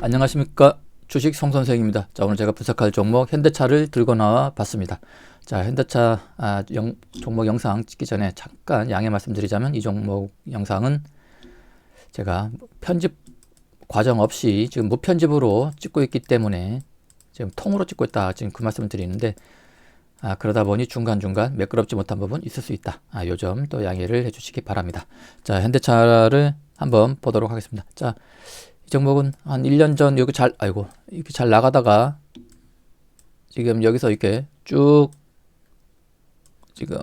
안녕하십니까 주식 송선생입니다. 자 오늘 제가 분석할 종목 현대차를 들고 나와 봤습니다. 자 현대차 아, 영, 종목 영상 찍기 전에 잠깐 양해 말씀드리자면 이 종목 영상은 제가 편집 과정 없이 지금 무편집으로 찍고 있기 때문에 지금 통으로 찍고 있다 지금 그 말씀을 드리는데 아, 그러다 보니 중간중간 매끄럽지 못한 부분 있을 수 있다. 아, 요점 또 양해를 해주시기 바랍니다. 자, 현대차를 한번 보도록 하겠습니다. 자, 이 종목은 한 1년 전 여기 잘, 아이고, 이렇게 잘 나가다가 지금 여기서 이렇게 쭉 지금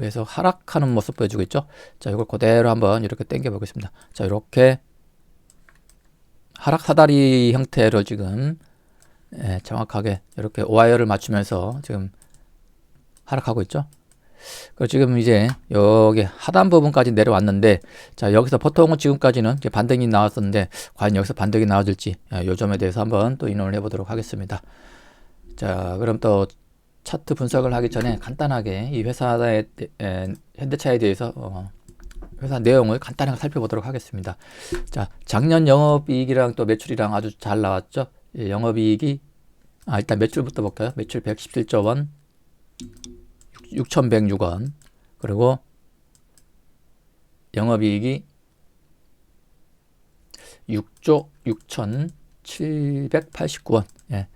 에서 하락하는 모습 보여주고 있죠. 자, 이걸 그대로 한번 이렇게 당겨 보겠습니다. 자, 이렇게 하락 사다리 형태로 지금 예, 정확하게 이렇게 와이어를 맞추면서 지금 하락하고 있죠. 그리고 지금 이제 여기 하단 부분까지 내려왔는데 자 여기서 보통은 지금까지는 이제 반등이 나왔었는데 과연 여기서 반등이 나와줄지 아, 요 점에 대해서 한번 또 인원을 해보도록 하겠습니다. 자 그럼 또 차트 분석을 하기 전에 간단하게 이 회사의 에, 현대차에 대해서 어, 회사 내용을 간단하게 살펴보도록 하겠습니다. 자 작년 영업이익이랑 또 매출이랑 아주 잘 나왔죠. 예, 영업이익이 아 일단 매출부터 볼까요? 매출 117조 원 6,106원. 그리고 영업이익이 6조 6,789원. 예.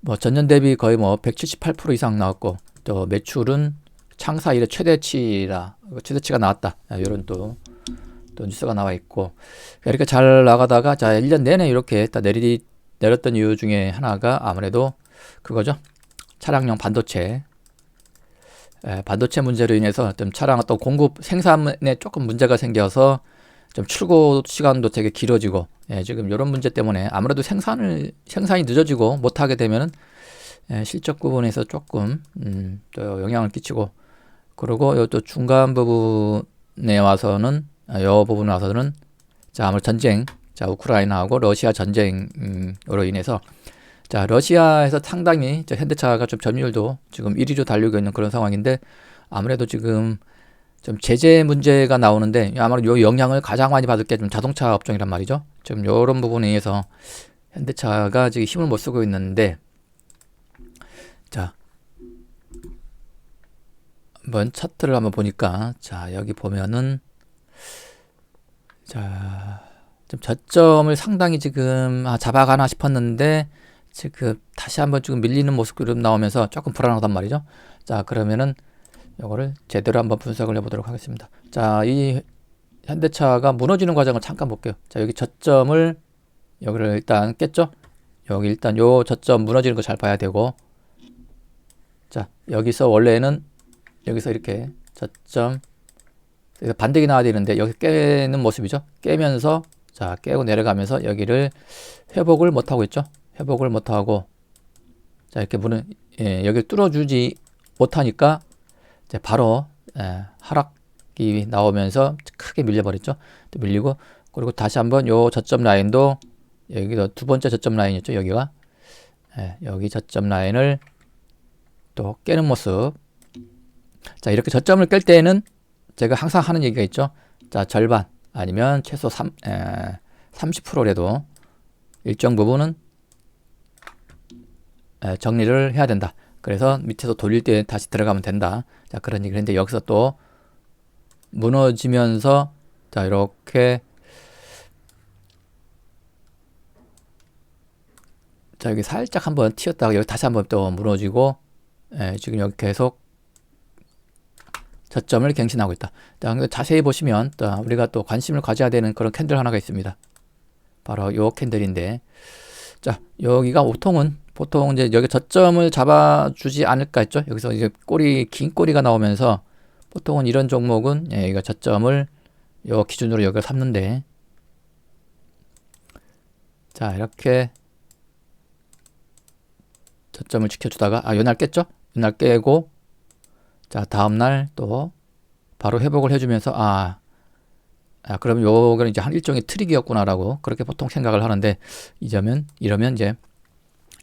뭐 전년 대비 거의 뭐 178% 이상 나왔고 또 매출은 창사 이래 최대치라 최대치가 나왔다. 이런 또, 또 뉴스가 나와 있고 이렇게 잘 나가다가 자 1년 내내 이렇게 딱 내리 내렸던 이유 중에 하나가 아무래도 그거죠. 차량용 반도체 예, 반도체 문제로 인해서 좀 차량 어떤 공급 생산에 조금 문제가 생겨서 좀 출고 시간도 되게 길어지고 예, 지금 이런 문제 때문에 아무래도 생산을 생산이 늦어지고 못하게 되면은 예, 실적 부분에서 조금 음, 또 영향을 끼치고 그리고 요또 중간 부분에 와서는 아, 요 부분에 와서는 자 아무래도 전쟁 자 우크라이나하고 러시아 전쟁으로 인해서 자, 러시아에서 상당히 현대차가 좀 점유율도 지금 1위로 달리고 있는 그런 상황인데 아무래도 지금 좀 제재 문제가 나오는데 아무래도 요 영향을 가장 많이 받을 게 좀 자동차 업종이란 말이죠. 지금 이런 부분에 의해서 현대차가 지금 힘을 못 쓰고 있는데 자 한번 차트를 한번 보니까 자 여기 보면은 자 좀 저점을 상당히 지금 아, 잡아가나 싶었는데 지금 다시 한번 지금 밀리는 모습이 나오면서 조금 불안하단 말이죠. 자, 그러면은 이거를 제대로 한번 분석을 해보도록 하겠습니다. 자, 이 현대차가 무너지는 과정을 잠깐 볼게요. 자, 여기 저점을 여기를 일단 깼죠. 여기 일단 요 저점 무너지는 거 잘 봐야 되고 자, 여기서 원래는 여기서 이렇게 저점 반대기 나와야 되는데 여기 깨는 모습이죠. 깨면서 자, 깨고 내려가면서 여기를 회복을 못 하고 있죠. 회복을 못하고 자 이렇게 문은 예, 여기 뚫어주지 못하니까 이제 바로 예, 하락이 나오면서 크게 밀려버렸죠. 또 밀리고 그리고 다시 한번 요 저점 라인도 여기도 두 번째 저점 라인이었죠. 여기가 예, 여기 저점 라인을 또 깨는 모습. 자 이렇게 저점을 깰 때는 제가 항상 하는 얘기가 있죠. 자 절반 아니면 최소 3, 에, 30%라도 일정 부분은 정리를 해야 된다. 그래서 밑에서 돌릴 때 다시 들어가면 된다. 자, 그런 얘기를 했는데 여기서 또 무너지면서 자, 이렇게 자, 여기 살짝 한번 튀었다가 여기 다시 한번 또 무너지고 예, 지금 여기 계속 저점을 갱신하고 있다. 자, 자세히 보시면 또 우리가 또 관심을 가져야 되는 그런 캔들 하나가 있습니다. 바로 요 캔들인데 자, 여기가 보통은 보통 이제 여기 저점을 잡아주지 않을까 했죠. 여기서 이제 꼬리 긴 꼬리가 나오면서 보통은 이런 종목은 예, 여기가 저점을 요 기준으로 여기를 삼는데 자 이렇게 저점을 지켜주다가 아 요날 깼죠? 요날 깨고 자 다음날 또 바로 회복을 해주면서 아, 아 그러면 요거는 이제 한 일종의 트릭이었구나라고 그렇게 보통 생각을 하는데 이러면 이러면 이제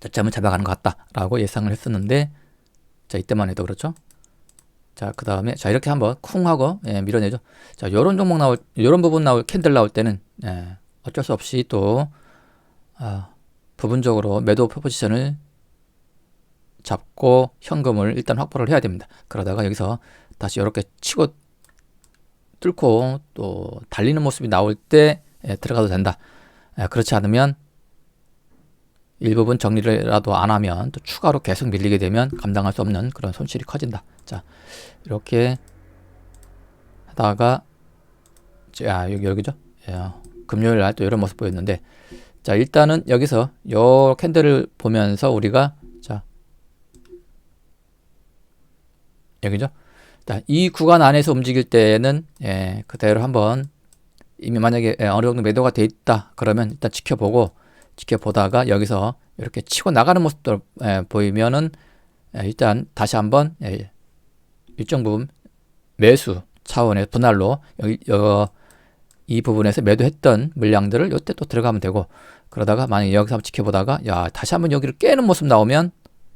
저점을 잡아가는 것 같다라고 예상을 했었는데 자 이때만 해도 그렇죠. 자 그 다음에 자 이렇게 한번 쿵 하고 예, 밀어내죠. 자 요런 종목 나올 요런 부분 나올 캔들 나올 때는 예, 어쩔 수 없이 또 아, 부분적으로 매도 포지션을 잡고 현금을 일단 확보를 해야 됩니다. 그러다가 여기서 다시 이렇게 치고 뚫고 또 달리는 모습이 나올 때 예, 들어가도 된다. 예, 그렇지 않으면 일부분 정리라도 안 하면 또 추가로 계속 밀리게 되면 감당할 수 없는 그런 손실이 커진다. 자, 이렇게 하다가 자, 여기 여기죠. 예, 금요일 날 또 이런 모습 보였는데 자, 일단은 여기서 요 캔들을 보면서 우리가 자, 여기죠. 자, 이 구간 안에서 움직일 때는 예, 그대로 한번 이미 만약에 예, 어느 정도 매도가 돼 있다 그러면 일단 지켜보고 지켜보다가 여기서 이렇게 치고 나가는 모습도 예, 보이면은 예, 일단 다시 한번 예, 일정 부분 매수 차원의 분할로 여기 여, 이 부분에서 매도했던 물량들을 이때 또 들어가면 되고 그러다가 만약에 여기서 한번 지켜보다가 야 다시 한번 여기를 깨는 모습 나오면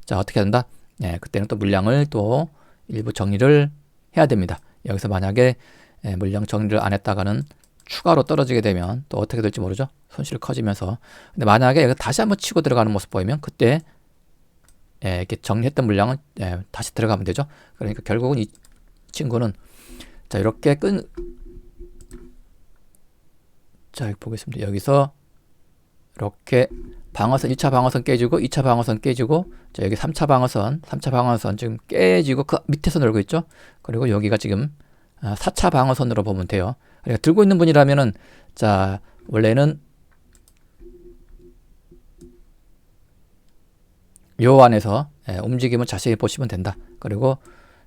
자 어떻게 된다? 예, 그때는 또 물량을 또 일부 정리를 해야 됩니다. 여기서 만약에 예, 물량 정리를 안 했다가는 추가로 떨어지게 되면 또 어떻게 될지 모르죠. 손실이 커지면서. 근데 만약에 다시 한번 치고 들어가는 모습 보이면 그때 예, 이렇게 정리했던 물량은 예, 다시 들어가면 되죠. 그러니까 결국은 이 친구는 자 이렇게 끈 자, 보겠습니다. 여기서 이렇게 방어선 1차 방어선 깨지고 2차 방어선 깨지고 자, 여기 3차 방어선, 3차 방어선 지금 깨지고 그 밑에서 놀고 있죠. 그리고 여기가 지금 4차 방어선으로 보면 돼요. 그러니까 들고 있는 분이라면은 자, 원래는 요 안에서 예, 움직임을 자세히 보시면 된다. 그리고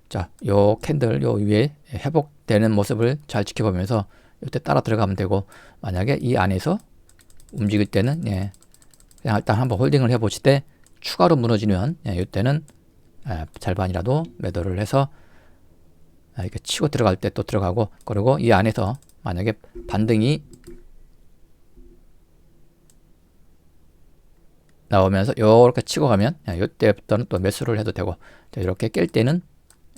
자, 요 캔들 요 위에 회복되는 모습을 잘 지켜보면서 이때 따라 들어가면 되고 만약에 이 안에서 움직일 때는 예, 그냥 일단 한번 홀딩을 해보실 때 추가로 무너지면 예, 이때는 예, 절반이라도 매도를 해서 아, 이렇게 치고 들어갈 때 또 들어가고 그리고 이 안에서 만약에 반등이 나오면서 이렇게 치고 가면 이때부터는 또 매수를 해도 되고 자, 이렇게 깰 때는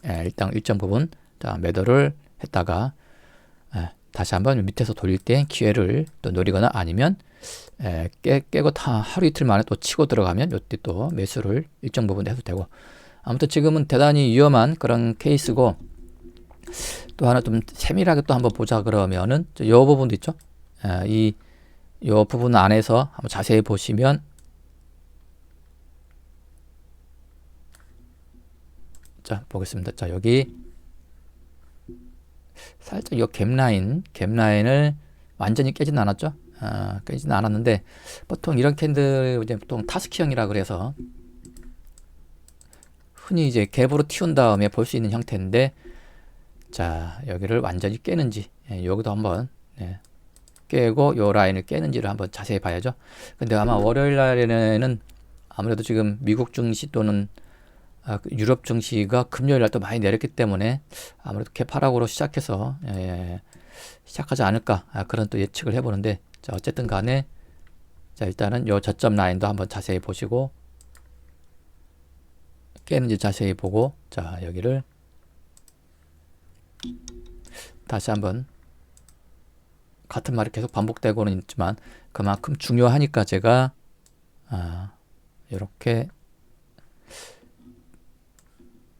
예, 일단 일정 부분 자, 매도를 했다가 예, 다시 한번 밑에서 돌릴 때 기회를 또 노리거나 아니면 예, 깨, 깨고 다 하루 이틀 만에 또 치고 들어가면 이때 또 매수를 일정 부분 해도 되고. 아무튼 지금은 대단히 위험한 그런 케이스고 또 하나 좀 세밀하게 또 한번 보자 그러면은 이 부분도 있죠. 예, 이, 요 부분 안에서 한번 자세히 보시면 자 보겠습니다. 자 여기 살짝 이 갭라인 갭라인을 완전히 깨진 않았죠. 아, 깨지는 않았는데 보통 이런 캔들 이제 보통 타스키형이라 그래서 흔히 이제 갭으로 튀운 다음에 볼 수 있는 형태인데 자 여기를 완전히 깨는지 예, 여기도 한번 예, 깨고 요 라인을 깨는지를 한번 자세히 봐야죠. 근데 아마 월요일 날에는 아무래도 지금 미국 증시 또는 아, 그 유럽 증시가 금요일 날 또 많이 내렸기 때문에 아무래도 개파락으로 시작해서 예, 예, 시작하지 않을까 아, 그런 또 예측을 해보는데 자 어쨌든 간에 자 일단은 요 저점 라인도 한번 자세히 보시고 깨는지 자세히 보고 자 여기를 다시 한번 같은 말이 계속 반복되고는 있지만 그만큼 중요하니까 제가 아, 이렇게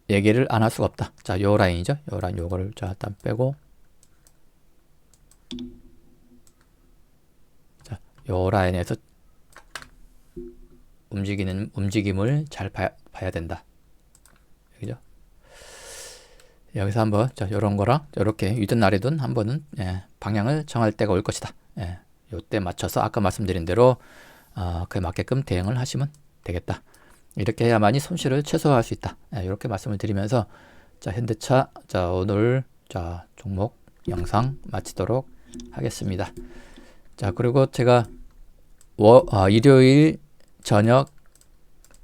얘기를 안 할 수가 없다. 자, 요 라인이죠. 요 라인 요거를 자, 일단 빼고 자, 요 라인에서 움직이는 움직임을 잘 봐야, 봐야 된다. 여기죠. 여기서 한번 자, 요런 거랑 이렇게 위든 날이든 한 번은 예, 방향을 정할 때가 올 것이다. 예, 요때 맞춰서 아까 말씀드린 대로 어, 그에 맞게끔 대응을 하시면 되겠다. 이렇게 해야만이 손실을 최소화할 수 있다. 예, 이렇게 말씀을 드리면서 자 현대차 자 오늘 자 종목 영상 마치도록 하겠습니다. 자 그리고 제가 워, 아, 일요일 저녁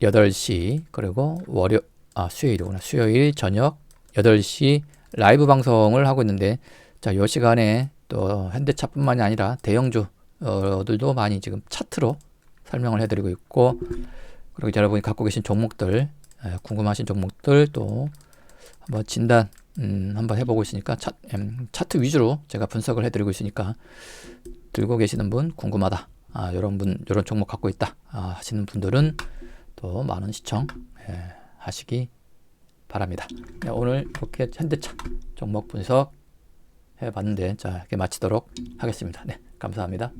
8시 그리고 월요 아 수요일이구나 수요일 저녁 8시 라이브 방송을 하고 있는데 자, 요 시간에 또 현대차뿐만이 아니라 대형주들도 많이 지금 차트로 설명을 해드리고 있고 그리고 여러분이 갖고 계신 종목들 궁금하신 종목들 또 한번 진단 음, 한번 해보고 있으니까 차, 음, 차트 위주로 제가 분석을 해드리고 있으니까 들고 계시는 분 궁금하다. 아, 이런 분 이런 종목 갖고 있다. 아, 하시는 분들은 또 많은 시청 예, 하시기 바랍니다. 네, 오늘 이렇게 현대차 종목 분석 해봤는데 자 이렇게 마치도록 하겠습니다. 네 감사합니다.